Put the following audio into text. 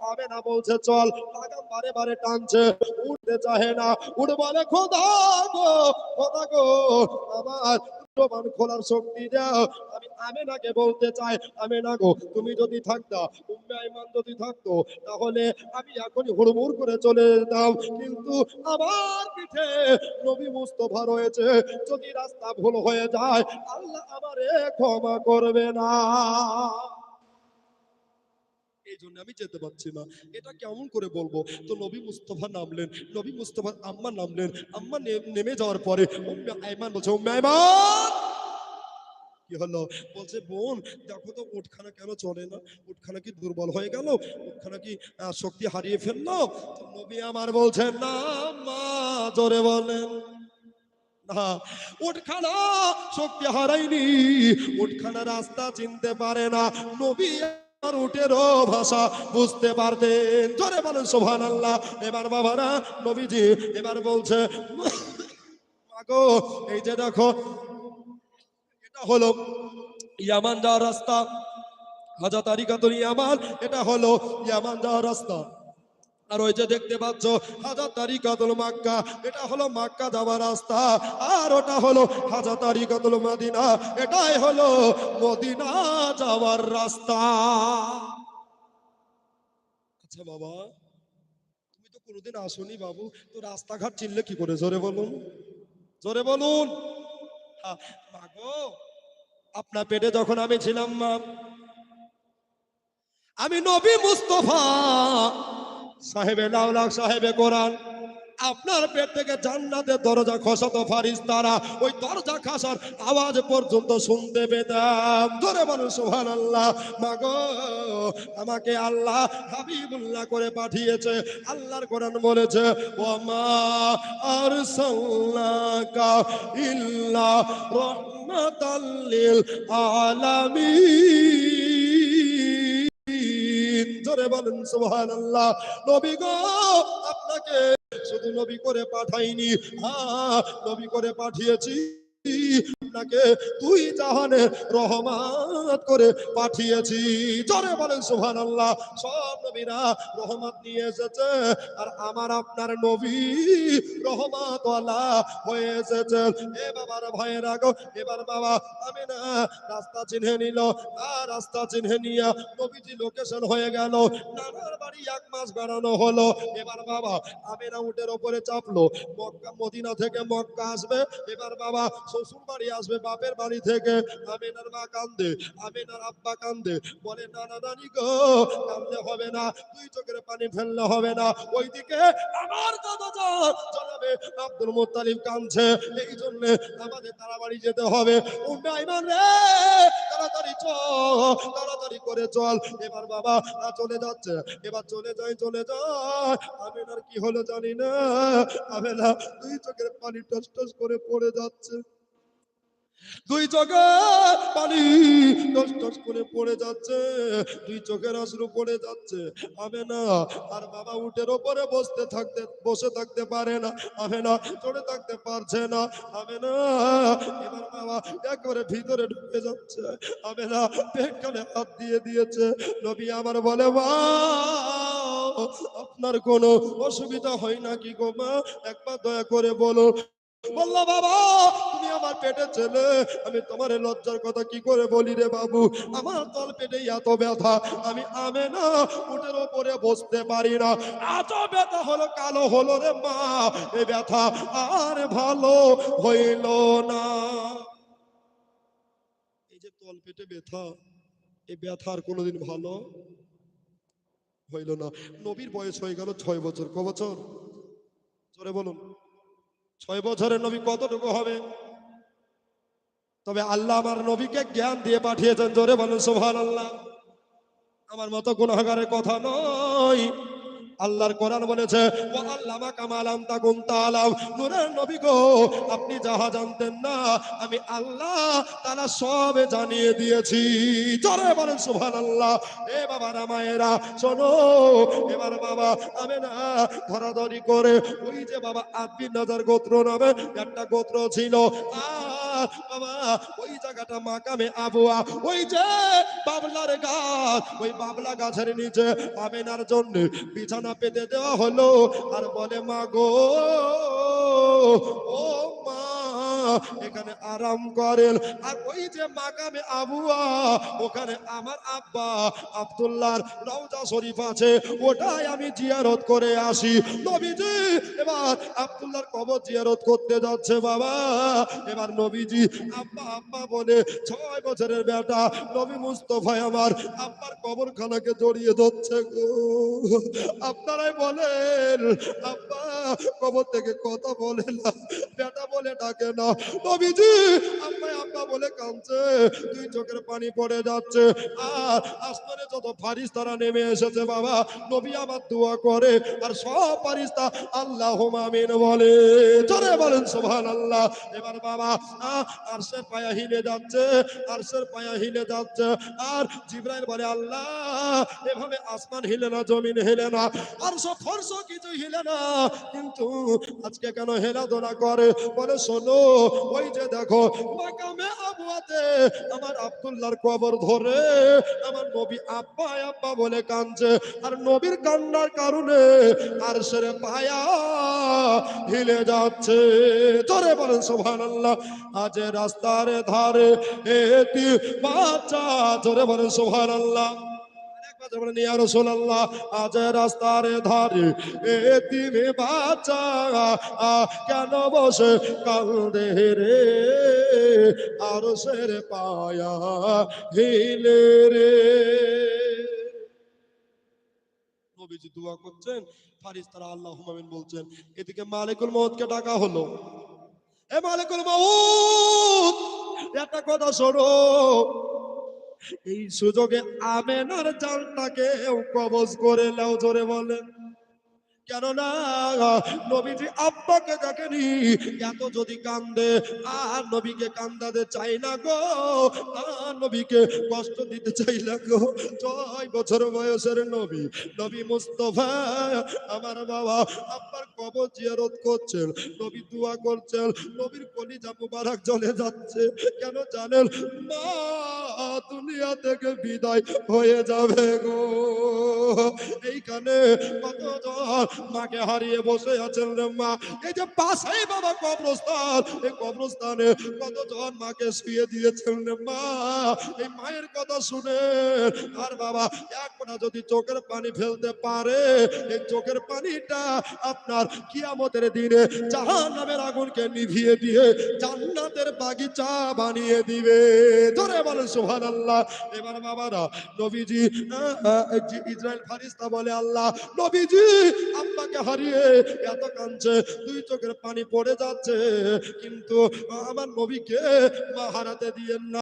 পাবে না বলছে, চল। লাগাম বারে বারে টানছে উঠতে চাহে না। উঠে বলে, খোদা গো খোদা গো, আমার তুমি যদি থাকতা যদি থাকতো, তাহলে আমি এখনই হুড়মুড় করে চলে যেতাম। কিন্তু আমার পিঠে নবী মুস্তফা রয়েছে। যদি রাস্তা ভুল হয়ে যায়, আল্লাহ আমারে ক্ষমা করবে না। এই জন্য আমি যেতে পারছি না। এটা কেমন করে বলব? তো নবী মুস্তফা নামলেন, নবী মুস্তফা আম্মা নামলেন, আম্মা নেমে যাওয়ার পরে আইমান বলছে আইমান কি হলো? বলছে, বোন, দেখো তো উঠখানা কেন চলে না? উঠখানা কি দুর্বল হয়ে গেল? উঠখানা কি শক্তি হারিয়ে ফেলল? নবী আমার বলছেন না, মা, জোরে বলেন। উঠখানা শক্তি হারাইনি উঠখানা রাস্তা চিনতে পারে না। নবী আর ভাষা বুঝতে পারতেন। ধরে আল্লাহ এবার এবার বলছে এই যে দেখো, এটা হলো ইয়ামান রাস্তা। হাজা তারিকাতুল ইয়ামান, এটা হলো ইয়ামান যাওয়ার রাস্তা। আর ওই যে দেখতে পাচ্ছ হাজার তারিকাতুল মাক্কা। এটা হলো মাক্কা যাওয়ার রাস্তা আর ওটা হলো হাজার তারিকাতুল মদিনা। এটাই হলো মদিনা যাওয়ার রাস্তা। আচ্ছা বাবা তুমি তো কোনোদিন আসোনি বাবু তো রাস্তাঘাট চিনলে কি করে? জোরে বলুন জোরে বলুন। হ্যাঁ, মা আপনার পেটে যখন আমি ছিলাম মা আমি নবী মুস্তফা সাহেবে লাউলাক সাহেবে কোরআন। আপনার পেট থেকে জান্নাতের দরজা খসাতো ফারিস তারা ওই দরজা খাসার আওয়াজ পর্যন্ত শুনতে পেতাম। ধরে মানুষ সুহান আল্লাহ মাগো, আমাকে আল্লাহ হাবিবুল্লাহ করে পাঠিয়েছে, আল্লাহর কোরআন বলেছে ওমা আর ইল্লা রহমাতাল লিল আলামিন। জোরে বলেন সুবহানাল্লাহ। নবী গো আপনাকে শুধু নবী করে পাঠাইনি। হ্যাঁ নবী করে পাঠিয়েছি। আপনাকে তুই জাহানের রহমত করে পাঠিয়েছি। জোরে বলেন, সুবহানাল্লাহ। সব নবীরা রহমত নিয়ে এসেছে, আর আমার আপনার নবী রহমত হয়ে এ বাবার এবার বাবা আমি না রাস্তা চিনে নিল আর রাস্তা চিনে নিয়ে নবীজি লোকেশন হয়ে গেল। নানার বাড়ি এক মাস বেড়ানো হলো। এবার বাবা আমেনা উটের ওপরে চাপলো। মক্কা, মদিনা থেকে মক্কা আসবে। এবার বাবা শ্বশুর বাড়ি আসবে বাপের বাড়ি থেকে। আমেনার মা কান্দে, আমেনার আব্বা কান্দে। বলে নানা নানি গো কান্দে হবে না, দুই চোখের পানি ফেললে হবে না। ওইদিকে আমার দাদা জনাবে আব্দুল মুত্তালিব কাঁদছে। এই জন্য আমাদের তাড়াতাড়ি যেতে হবে। আইমান রে, তাড়াতাড়ি চল তাড়াতাড়ি করে চল। এবার বাবা চলে যাচ্ছে। এবার চলে যাই চলে যায়। আমি আর কি হলো জানি না। আমি না দুই চোখের পানি টস টস করে পড়ে যাচ্ছে। দুই চোখের পানি টস টস করে পড়ে যাচ্ছে, দুই চোখের আশ্রু পড়ে যাচ্ছে। আমি না আর বাবা উটের ওপরে বসতে থাকতে, বসে থাকতে পারে না। আমি না, চড়ে থাকতে পারছে না। আমি না, এবার বাবা একবারে ভিতরে ঢুকে যাচ্ছে। আমি না পেট কানে হাত দিয়ে দিয়েছে। নবী আমার বলে মা আপনার কোনো অসুবিধা হয় না কি গো মা? একবার দয়া করে বলো বলল, বাবা তুমি আমার পেটে ছেলে। আমি তোমার লজ্জার কথা কি করে বলি রে বাবু? আমার তল পেটে এত ব্যথা, আমি আমে না উটের ওপরে বসতে পারি না। এত ব্যথা হলো, কালো হলো রে মা। এ ব্যথা আর ভালো হইল না। এই যে তল পেটে ব্যথা, এই ব্যথা আর কোনোদিন ভালো হইল না। নবীর বয়স হয়ে গেল ছয় বছর, ক বছর? জোরে বলুন। ছয় বছরের নবী কতটুকু হবে? তবে আল্লাহ আমার নবীকে জ্ঞান দিয়ে পাঠিয়েছেন, জোরে বলুন সোভান আল্লাহ আমার মতো গুনাহগারের কথা নয়। আল্লাহর কোরআন বলেছে আপনি যাহা জানতেন না, আমি আল্লাহ তারা সব জানিয়ে দিয়েছি। এবার বাবা আমি না ধরাধরি করে, ওই যে বাবা আব্বি নজর গোত্র নামে একটা গোত্র ছিল আর ওই জায়গাটা মাকামে আবুয়া। ওই যে বাবলার গাছ, ওই বাবলা গাছের নিচে আমেনার জন্য বিছানা পেতে দেওয়া হলো। আর বলে, মা গো, ও এখানে আরাম করেন। আর ওই যে মাকামে আবুয়া, ওখানে আমার আব্বা আব্দুল্লাহর রওজা শরীফ আছে, ওটাই আমি জিয়ারত করে আসি। নবীজি, এবার আব্দুল্লাহর কবর জিয়ারত করতে যাচ্ছে বাবা। এবার নবীজি আব্বা আব্বা বলে, ছয় বছরের বেটা, নবী মুস্তফা আমার আব্বার কবরখানাকে জড়িয়ে ধরছে গো। আপনারাই বলেন, আব্বা কবর থেকে কথা বলে না, বেটা বলে ডাকে না। নবীজি আব্বা আব্বা বলে কাঁদছে দুই চোখের পানি পড়ে যাচ্ছে। আর আসমানে যত ফারিস্তারা নেমে এসেছে বাবা নবী আমার দোয়া করে আর সব ফারিস্তা আল্লাহ আমিন বলে। জোরে বলেন সুবহান আল্লাহ এবার বাবা আহ, আরশের পায়া হিলে যাচ্ছে আরশের পায়া হিলে যাচ্ছে। আর জিব্রাইল বলে আল্লাহ এভাবে আসমান হিলে না জমিন হিলে না আর সব ফরস কিছু হিলে না। কিন্তু আজকে কেন হেলাধুলা করে? বলে শোনো ওই যে দেখো মাকামে আবুয়াতে, আমার আব্দুল্লাহর কবর ধরে আমার নবী আব্বা আব্বা বলে কাঁদছে। আর নবীর কান্নার কারণে আর সেরে পায়া হিলে যাচ্ছে। তোরে বলেন সুবহানাল্লাহ। আজ রাস্তার ধারে এটি বাচ্চা, জোরে বলেন জোরে বলেন ইয়া আজ রাস্তার ধারে এতিমে বাচ্চা আ, কেন বসে কান্দে রে? আর সের পায়া হিলে রে। নবীজি দোয়া করছেন ফারিস্তারা আল্লাহ আমিন বলছেন এদিকে মালিকুল মৌতকে ডাকা হলো। এ মালিকুল মৌত একটা কথা শোনো এই সুযোগে আমেনার জালটাকে কবজ করে নাও জোরে বলেন। কেননা, নবীজি আব্বাকে ডাকেনি এত যদি কান্দে, আর নবীকে কান্দাতে চাই না গো। আর নবীকে কষ্ট দিতে চাই না গো। ছয় বছর বয়সের নবী নবী মুস্তফা, আমার বাবা আব্বার কবর জিয়ারত করছেন, নবী দোয়া করছেন, নবীর কলিজা মুবারক জ্বলে যাচ্ছে। কেন জানেন? মা দুনিয়া থেকে বিদায় হয়ে যাবে গো। এইখানে কতজন মাকে হারিয়ে বসে আছেন এই যে বাবা কবরস্থান, এই কবরস্থানে কতজন মাকে শুয়ে দিয়েছেন এই মায়ের কথা শুনে, আর বাবা যদি চোখের পানি ফেলতে পারে, এই চোখের পানিটা আপনার কিয়ামতের দিনে জাহান নামের আগুনকে নিভিয়ে দিয়ে জান্নাতের বাগিচা বানিয়ে দিবে। ধরে বলেন সুহান আল্লাহ এবার বাবারা, নবীজি ইসরায়েল ফারিস্তা বলে আল্লাহ, নবীজি আব্বাকে হারিয়ে এত কাঁদছে, দুই চোখের পানি পড়ে যাচ্ছে। কিন্তু আমার নবীকে মা হারাতে দিয়েন না।